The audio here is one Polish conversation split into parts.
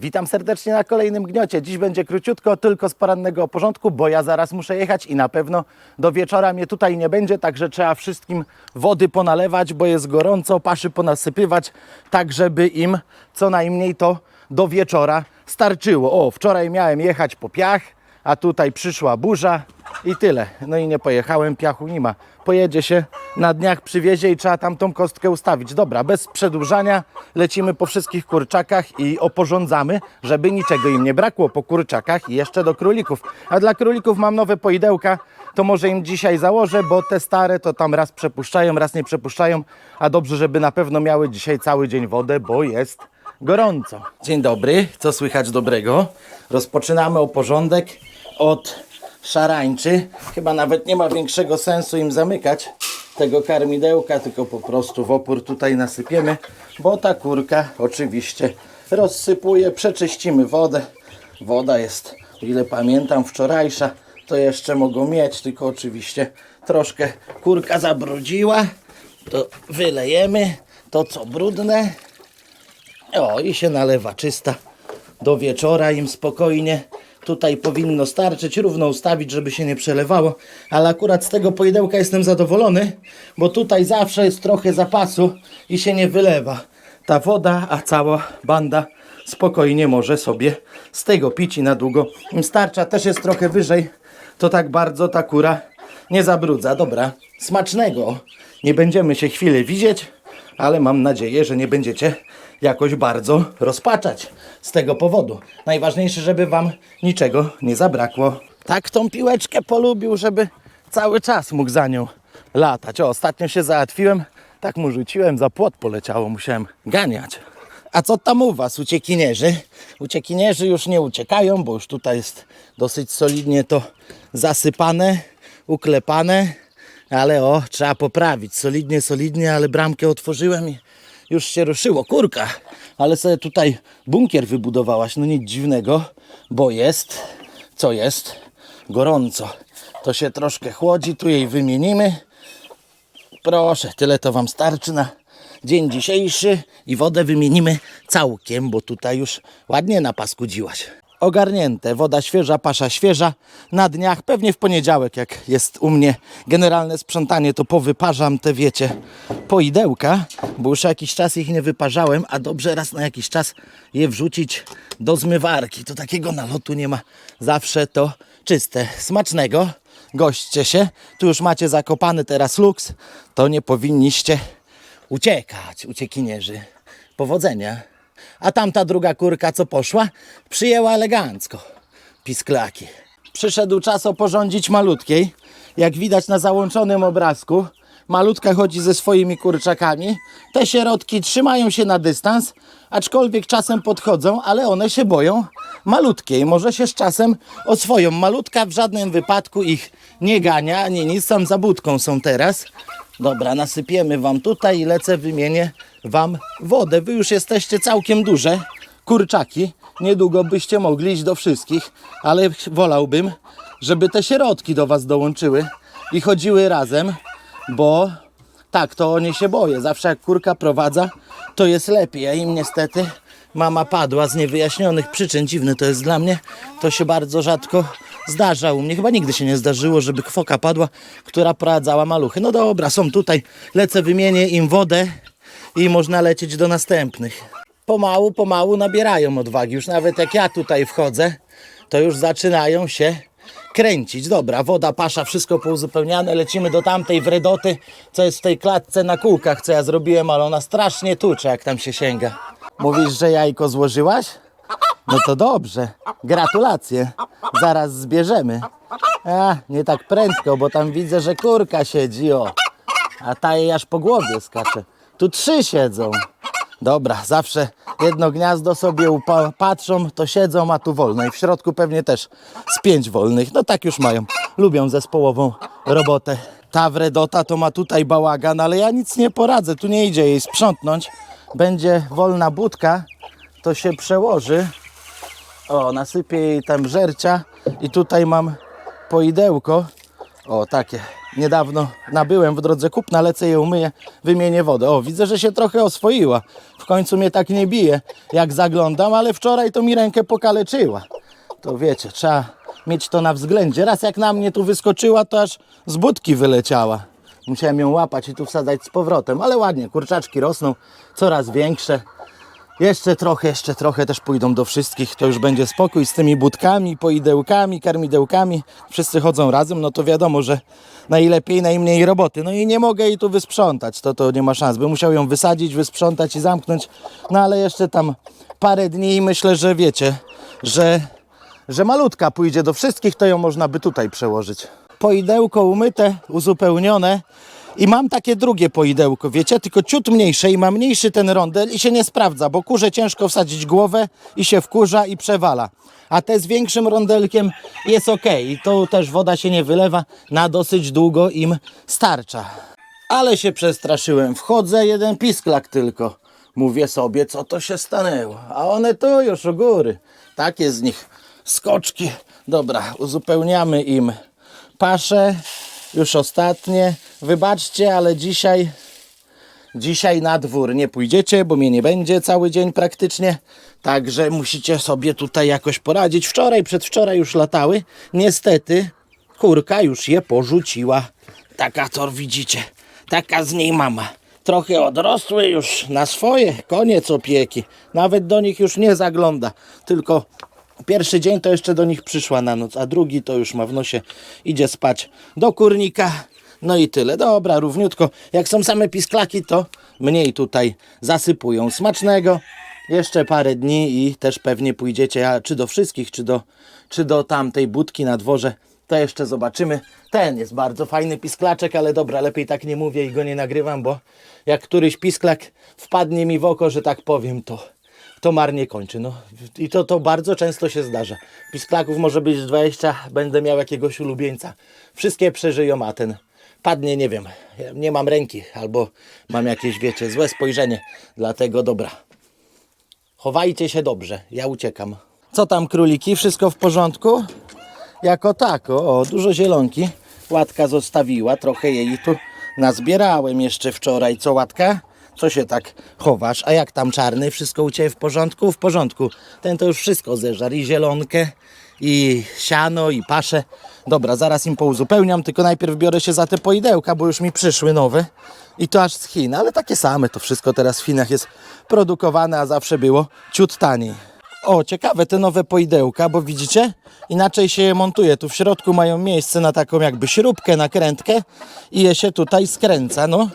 Witam serdecznie na kolejnym gniocie. Dziś będzie króciutko, tylko z porannego porządku, bo ja zaraz muszę jechać i na pewno do wieczora mnie tutaj nie będzie, także trzeba wszystkim wody ponalewać, bo jest gorąco, paszy ponasypywać, tak żeby im co najmniej to do wieczora starczyło. O, wczoraj miałem jechać po piach, a tutaj przyszła burza i tyle. No i nie pojechałem, piachu nie ma. Pojedzie się, na dniach przywiezie i trzeba tam tą kostkę ustawić. Dobra, bez przedłużania lecimy po wszystkich kurczakach i oporządzamy, żeby niczego im nie brakło po kurczakach i jeszcze do królików. A dla królików mam nowe poidełka, to może im dzisiaj założę, bo te stare to tam raz przepuszczają, raz nie przepuszczają, a dobrze, żeby na pewno miały dzisiaj cały dzień wodę, bo jest gorąco. Dzień dobry, co słychać dobrego? Rozpoczynamy o porządek od szarańczy. Chyba nawet nie ma większego sensu im zamykać tego karmidełka, tylko po prostu w opór tutaj nasypiemy, bo ta kurka oczywiście rozsypuje, przeczyścimy wodę. Woda jest, ile pamiętam, wczorajsza, to jeszcze mogą mieć, tylko oczywiście troszkę kurka zabrudziła. To wylejemy to co brudne. O, i się nalewa czysta do wieczora im spokojnie. Tutaj powinno starczyć, równo ustawić, żeby się nie przelewało, ale akurat z tego pojedełka jestem zadowolony, bo tutaj zawsze jest trochę zapasu i się nie wylewa ta woda, a cała banda spokojnie może sobie z tego pić i na długo starcza. Też jest trochę wyżej, to tak bardzo ta kura nie zabrudza. Dobra, smacznego. Nie będziemy się chwilę widzieć, ale mam nadzieję, że nie będziecie jakoś bardzo rozpaczać z tego powodu. Najważniejsze, żeby Wam niczego nie zabrakło. Tak tą piłeczkę polubił, żeby cały czas mógł za nią latać. O, ostatnio się załatwiłem, tak mu rzuciłem, za płot poleciało, musiałem ganiać. A co tam u Was, uciekinierzy? Uciekinierzy już nie uciekają, bo już tutaj jest dosyć solidnie to zasypane, uklepane. Ale o, trzeba poprawić. Solidnie, solidnie, ale bramkę otworzyłem i już się ruszyło. Kurka, ale sobie tutaj bunkier wybudowałaś. No nic dziwnego, bo jest, co jest? Gorąco. To się troszkę chłodzi, tu jej wymienimy. Proszę, tyle to Wam starczy na dzień dzisiejszy i wodę wymienimy całkiem, bo tutaj już ładnie napaskudziłaś. Ogarnięte, woda świeża, pasza świeża. Na dniach, pewnie w poniedziałek, jak jest u mnie generalne sprzątanie, to powyparzam te, wiecie, poidełka, bo już jakiś czas ich nie wyparzałem, a dobrze raz na jakiś czas je wrzucić do zmywarki. To takiego nalotu nie ma. Zawsze to czyste. Smacznego goście się. Tu już macie zakopany teraz luks, to nie powinniście uciekać, uciekinierzy. Powodzenia. A tamta druga kurka, co poszła, przyjęła elegancko. Pisklaki. Przyszedł czas oporządzić malutkiej. Jak widać na załączonym obrazku, malutka chodzi ze swoimi kurczakami. Te sierotki trzymają się na dystans, aczkolwiek czasem podchodzą, ale one się boją malutkiej. Może się z czasem oswoją. Malutka w żadnym wypadku ich nie gania, nie nic, tam za budką są teraz. Dobra, nasypiemy wam tutaj i lecę, wymienię wam wodę. Wy już jesteście całkiem duże kurczaki. Niedługo byście mogli iść do wszystkich, ale wolałbym, żeby te sierotki do was dołączyły i chodziły razem, bo tak, to nie się boję. Zawsze jak kurka prowadza, to jest lepiej, a im niestety mama padła z niewyjaśnionych przyczyn. Dziwne to jest dla mnie. To się bardzo rzadko zdarza u mnie. Chyba nigdy się nie zdarzyło, żeby kwoka padła, która prowadzała maluchy. No dobra, są tutaj. Lecę, wymienię im wodę i można lecieć do następnych. Pomału, pomału nabierają odwagi. Już nawet jak ja tutaj wchodzę, to już zaczynają się kręcić. Dobra, woda, pasza, wszystko pouzupełniane. Lecimy do tamtej wredoty, co jest w tej klatce na kółkach, co ja zrobiłem, ale ona strasznie tucze, jak tam się sięga. Mówisz, że jajko złożyłaś? No to dobrze. Gratulacje. Zaraz zbierzemy. A, nie tak prędko, bo tam widzę, że kurka siedzi, o. A ta jej aż po głowie skacze. Tu trzy siedzą. Dobra, zawsze jedno gniazdo sobie patrzą, to siedzą, a tu wolno. I w środku pewnie też z pięć wolnych. No tak już mają. Lubią zespołową robotę. Ta wredota to ma tutaj bałagan, ale ja nic nie poradzę. Tu nie idzie jej sprzątnąć. Będzie wolna budka, to się przełoży. O, nasypię jej tam żercia i tutaj mam poidełko. O, takie niedawno nabyłem w drodze kupna, lecę je umyję, wymienię wodę. O, widzę, że się trochę oswoiła. W końcu mnie tak nie bije, jak zaglądam, ale wczoraj to mi rękę pokaleczyła. To wiecie, trzeba mieć to na względzie. Raz jak na mnie tu wyskoczyła, to aż z budki wyleciała. Musiałem ją łapać i tu wsadzać z powrotem, ale ładnie, kurczaczki rosną, coraz większe. Jeszcze trochę, jeszcze trochę też pójdą do wszystkich, to już będzie spokój z tymi budkami, poidełkami, karmidełkami. Wszyscy chodzą razem, no to wiadomo, że najlepiej, najmniej roboty. No i nie mogę jej tu wysprzątać, to to nie ma szans. Bym musiał ją wysadzić, wysprzątać i zamknąć. No ale jeszcze tam parę dni i myślę, że wiecie, że, że malutka pójdzie do wszystkich, to ją można by tutaj przełożyć. Poidełko umyte, uzupełnione. I mam takie drugie poidełko, wiecie, tylko ciut mniejsze i ma mniejszy ten rondel i się nie sprawdza, bo kurze ciężko wsadzić głowę i się wkurza i przewala. A te z większym rondelkiem jest ok i to też woda się nie wylewa, na dosyć długo im starcza. Ale się przestraszyłem, wchodzę, jeden pisklak tylko. Mówię sobie, co to się stanęło, a one tu już u góry. Takie z nich skoczki. Dobra, uzupełniamy im paszę. Już ostatnie. Wybaczcie, ale dzisiaj dzisiaj na dwór nie pójdziecie, bo mnie nie będzie cały dzień praktycznie. Także musicie sobie tutaj jakoś poradzić. Wczoraj, przedwczoraj już latały. Niestety kurka już je porzuciła. Taka to widzicie. Taka z niej mama. Trochę odrosły już na swoje. Koniec opieki. Nawet do nich już nie zagląda. Tylko Pierwszy dzień to jeszcze do nich przyszła na noc, a drugi to już ma w nosie, idzie spać do kurnika. No i tyle. Dobra, równiutko. Jak są same pisklaki, to mniej tutaj zasypują. Smacznego. Jeszcze parę dni i też pewnie pójdziecie, a czy do wszystkich, czy do, czy do tamtej budki na dworze. To jeszcze zobaczymy. Ten jest bardzo fajny pisklaczek, ale dobra, lepiej tak nie mówię i go nie nagrywam, bo jak któryś pisklak wpadnie mi w oko, że tak powiem, to to marnie kończy. No. I to, to bardzo często się zdarza. Pisklaków może być 20, będę miał jakiegoś ulubieńca. Wszystkie przeżyją, a ten padnie, nie wiem, nie mam ręki, albo mam jakieś, wiecie, złe spojrzenie. Dlatego dobra. Chowajcie się dobrze, ja uciekam. Co tam króliki? Wszystko w porządku? Jako tako, o, dużo zielonki. Łatka zostawiła, trochę jej tu nazbierałem jeszcze wczoraj. Co łatka? Co się tak chowasz? A jak tam czarny? Wszystko u Ciebie w porządku? W porządku. Ten to już wszystko zeżarł. I zielonkę, i siano, i paszę. Dobra, zaraz im pouzupełniam, tylko najpierw biorę się za te poidełka, bo już mi przyszły nowe. I to aż z Chin, ale takie same. To wszystko teraz w Chinach jest produkowane, a zawsze było ciut taniej. O, ciekawe te nowe poidełka, bo widzicie? Inaczej się je montuje. Tu w środku mają miejsce na taką jakby śrubkę, nakrętkę i je się tutaj skręca. No,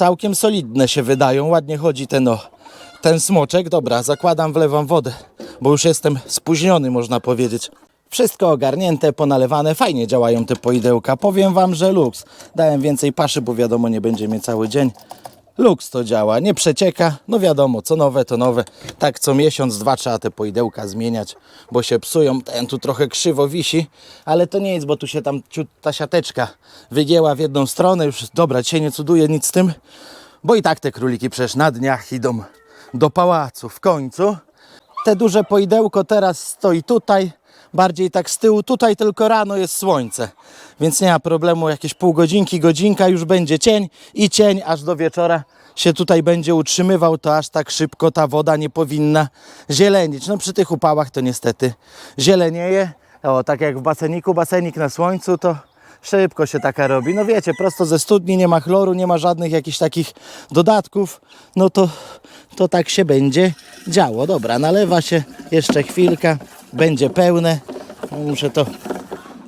całkiem solidne się wydają. Ładnie chodzi ten, o, ten smoczek. Dobra, zakładam, wlewam wodę, bo już jestem spóźniony, można powiedzieć. Wszystko ogarnięte, ponalewane, fajnie działają te poidełka. Powiem Wam, że luks. Dałem więcej paszy, bo wiadomo, nie będzie mnie cały dzień. Luks to działa, nie przecieka. No wiadomo, co nowe, to nowe. Tak co miesiąc, dwa trzeba te poidełka zmieniać, bo się psują. Ten tu trochę krzywo wisi, ale to nie jest, bo tu się tam ciut, ta siateczka wygięła w jedną stronę. Już dobra, dzisiaj nie cuduje nic z tym, bo i tak te króliki przecież na dniach idą do pałacu w końcu. Te duże poidełko teraz stoi tutaj, bardziej tak z tyłu. Tutaj tylko rano jest słońce, więc nie ma problemu. Jakieś pół godzinki, godzinka już będzie cień i cień aż do wieczora się tutaj będzie utrzymywał, to aż tak szybko ta woda nie powinna zielenić. No przy tych upałach to niestety zielenieje. O, tak jak w baseniku, basenik na słońcu to szybko się taka robi. No wiecie, prosto ze studni, nie ma chloru, nie ma żadnych jakichś takich dodatków. No to, to tak się będzie działo. Dobra, nalewa się jeszcze chwilkę, będzie pełne. Muszę to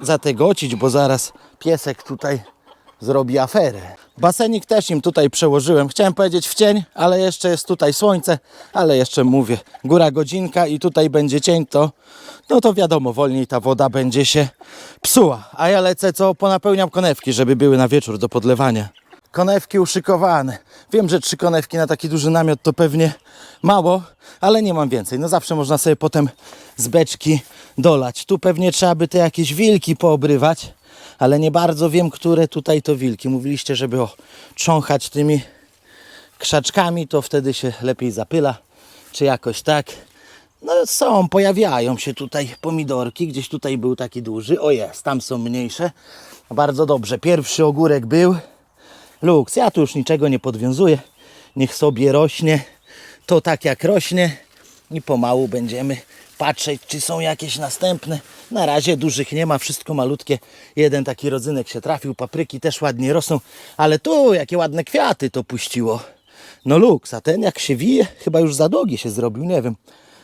zategocić, bo zaraz piesek tutaj zrobi aferę. Basenik też im tutaj przełożyłem. Chciałem powiedzieć w cień, ale jeszcze jest tutaj słońce, ale jeszcze mówię, góra godzinka i tutaj będzie cień, to no to wiadomo, wolniej ta woda będzie się psuła. A ja lecę co, ponapełniam konewki, żeby były na wieczór do podlewania. Konewki uszykowane. Wiem, że trzy konewki na taki duży namiot to pewnie mało, ale nie mam więcej. No zawsze można sobie potem z beczki dolać. Tu pewnie trzeba by te jakieś wilki poobrywać, ale nie bardzo wiem, które tutaj to wilki. Mówiliście, żeby o, trząchać tymi krzaczkami, to wtedy się lepiej zapyla, czy jakoś tak. No są, pojawiają się tutaj pomidorki. Gdzieś tutaj był taki duży. O jest, tam są mniejsze. Bardzo dobrze. Pierwszy ogórek był. Luks, ja tu już niczego nie podwiązuję. Niech sobie rośnie. To tak jak rośnie. I pomału będziemy patrzeć, czy są jakieś następne. Na razie dużych nie ma, wszystko malutkie. Jeden taki rodzynek się trafił, papryki też ładnie rosną. Ale tu, jakie ładne kwiaty to puściło. No luks, a ten jak się wije, chyba już za długi się zrobił, nie wiem.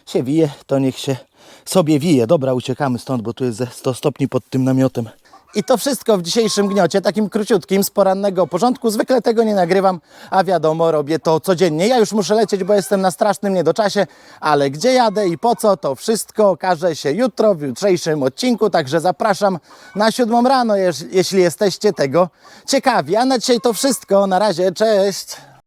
Się wije, to niech się sobie wije. Dobra, uciekamy stąd, bo tu jest ze 100 stopni pod tym namiotem. I to wszystko w dzisiejszym gniocie, takim króciutkim, z porannego porządku. Zwykle tego nie nagrywam, a wiadomo, robię to codziennie. Ja już muszę lecieć, bo jestem na strasznym niedoczasie, ale gdzie jadę i po co, to wszystko okaże się jutro, w jutrzejszym odcinku. Także zapraszam na siódmą rano, jeśli jesteście tego ciekawi. A na dzisiaj to wszystko. Na razie, cześć!